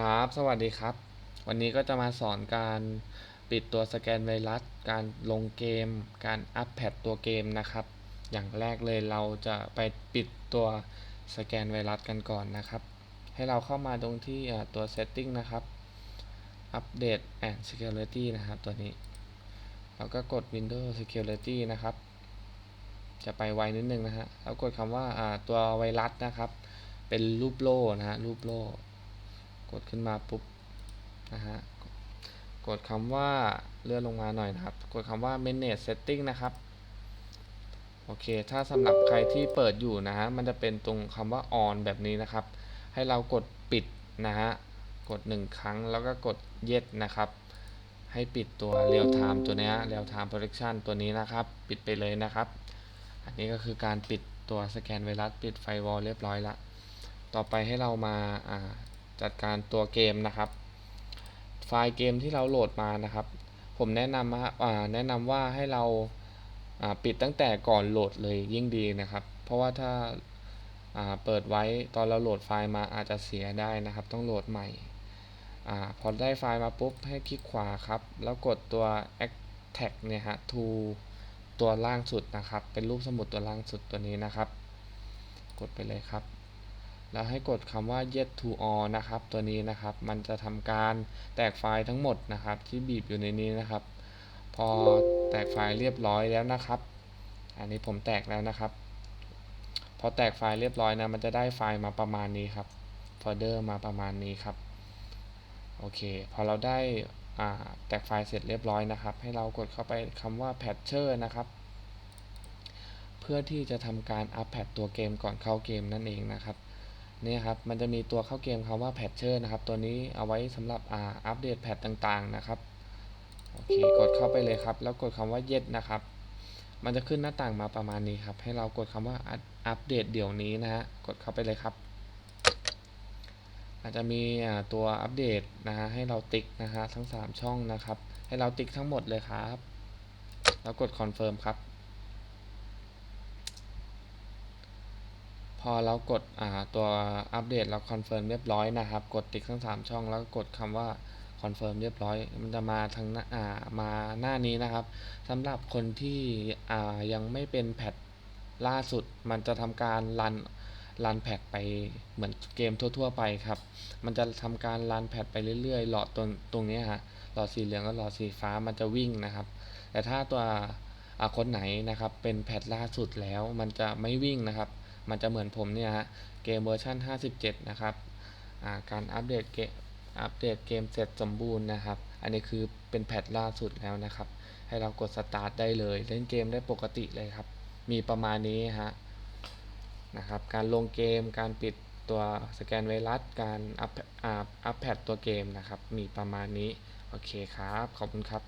ครับ สวัสดีครับ วันนี้ก็จะมาสอนการปิดตัวสแกนไวรัส การลงเกม การอัปแพดตัวเกมนะครับ อย่างแรกเลยเราจะไปปิดตัวสแกนไวรัสกันก่อนนะครับ ให้เราเข้ามาตรงที่ตัว setting นะครับ update and security นะครับ ตัวนี้ แล้วก็กด windows security นะครับ จะไปไวนิดนึงนะฮะ แล้วกดคำว่าตัวไวรัสนะครับ เป็นรูปโล่นะฮะ รูปโล่ ดขึ้นมาปุ๊บนะฮะกดคำว่าเลื่อนลงมาหน่อยนะครับ กดคำว่า manage setting นะครับ โอเค ถ้าสำหรับใครที่เปิดอยู่นะฮะ มันจะเป็นตรงคำว่า on แบบนี้นะครับ ให้เรากดปิดนะฮะ กด 1 ครั้งแล้วก็กด yes นะครับ ให้ปิดตัว real time ตัวนี้ real time protection ตัวนี้นะครับ ปิดไปเลยนะครับ อันนี้ก็คือการปิดตัวสแกนไวรัส ปิดไฟวอลเรียบร้อยล้วต่อไปให้เรามาา จัดการตัวเกมนะครับ ไฟล์เกมที่เราโหลดมานะครับ ผมแนะนำว่าแนะนำว่าให้เราปิดตั้งแต่ก่อนโหลดเลยยิ่งดีนะครับ เพราะว่าถ้าาเปิดไว้ตอนเราโหลดไฟล์มาอาจจะเสียได้นะครับ ต้องโหลดใหม่อพอได้ไฟล์มาปุ๊บให้คลิกขวาครับ แล้วกดตัว extract เนี่ยฮะ to ตัวล่างสุดนะครับ เป็นรูปสมุดตัวล่างสุดตัวนี้นะครับ กดไปเลยครับ แล้วให้กดคำว่า yes to all นะครับ ตัวนี้นะครับ มันจะทำการแตกไฟล์ทั้งหมดนะครับ ที่บีบอยู่ในนี้นะครับ พอแตกไฟล์เรียบร้อยแล้วนะครับ อันนี้ผมแตกแล้วนะครับ พอแตกไฟล์เรียบร้อยนะ มันจะได้ไฟล์มาประมาณนี้ครับ โฟลเดอร์มาประมาณนี้ครับ โอเค พอเราได้แตกไฟล์เสร็จเรียบร้อยนะครับ ให้เรากดเข้าไปคำว่า patcher นะครับเพื่อที่จะทำการอัปแพดตัวเกมก่อนเข้าเกมนั่นเองนะครับ นี่ยครับ มันจะมีตัวเข้าเกมคำว่า patcher นะครับ ตัวนี้เอาไว้สำหรับอ่าอัปเดตแพทต่างๆนะครับ โอเค กดเข้าไปเลยครับ แล้วกดคำว่า yes นะครับ มันจะขึ้นหน้าต่างมาประมาณนี้ครับ ให้เรากดคำว่าอัปเดตเดี๋ยวนี้นะฮะ กดเข้าไปเลยครับ อาจจะมีตัวอัปเดตนะฮะ ให้เราติ๊กนะฮะทั้ง 3 ช่องนะครับ ให้เราติ๊กทั้งหมดเลยครับ แล้วกด confirm ครับ พอเรากดตัวอัปเดตเราคอนเฟิร์มเรียบร้อยนะครับ กดติ๊กทั้ง 3 ช่องแล้วก็กดคำว่าคอนเฟิร์มเรียบร้อย มันจะมาทางหน้ามาหน้านี้นะครับสำหรับคนที่ยังไม่เป็นแพทล่าสุด มันจะทำการรันรันแพทไปเหมือนเกมทั่ว ๆ ไปครับ มันจะทำการรันแพทไปเรื่อยๆ หลอดตรงตรงนี้ฮะหลอดสีเหลืองกับหลอดสีฟ้ามันจะวิ่งนะครับ แต่ถ้าตัวคนไหนนะครับเป็นแพทล่าสุดแล้วมันจะไม่วิ่งนะครับ มันจะเหมือนผมเนี่ยฮะเกมเวอร์ชัน57 นะครับการอัปเดตเกมอัปเดตเกมเสร็จสมบูรณ์นะครับ อันนี้คือเป็นแพทล่าสุดแล้วนะครับ ให้เรากดสตาร์ทได้เลย เล่นเกมได้ปกติเลยครับ มีประมาณนี้ฮะนะครับ การลงเกม การปิดตัวสแกนไวรัส การอัปอัปแพดตัวเกมนะครับ มีประมาณนี้ โอเคครับ ขอบคุณครับ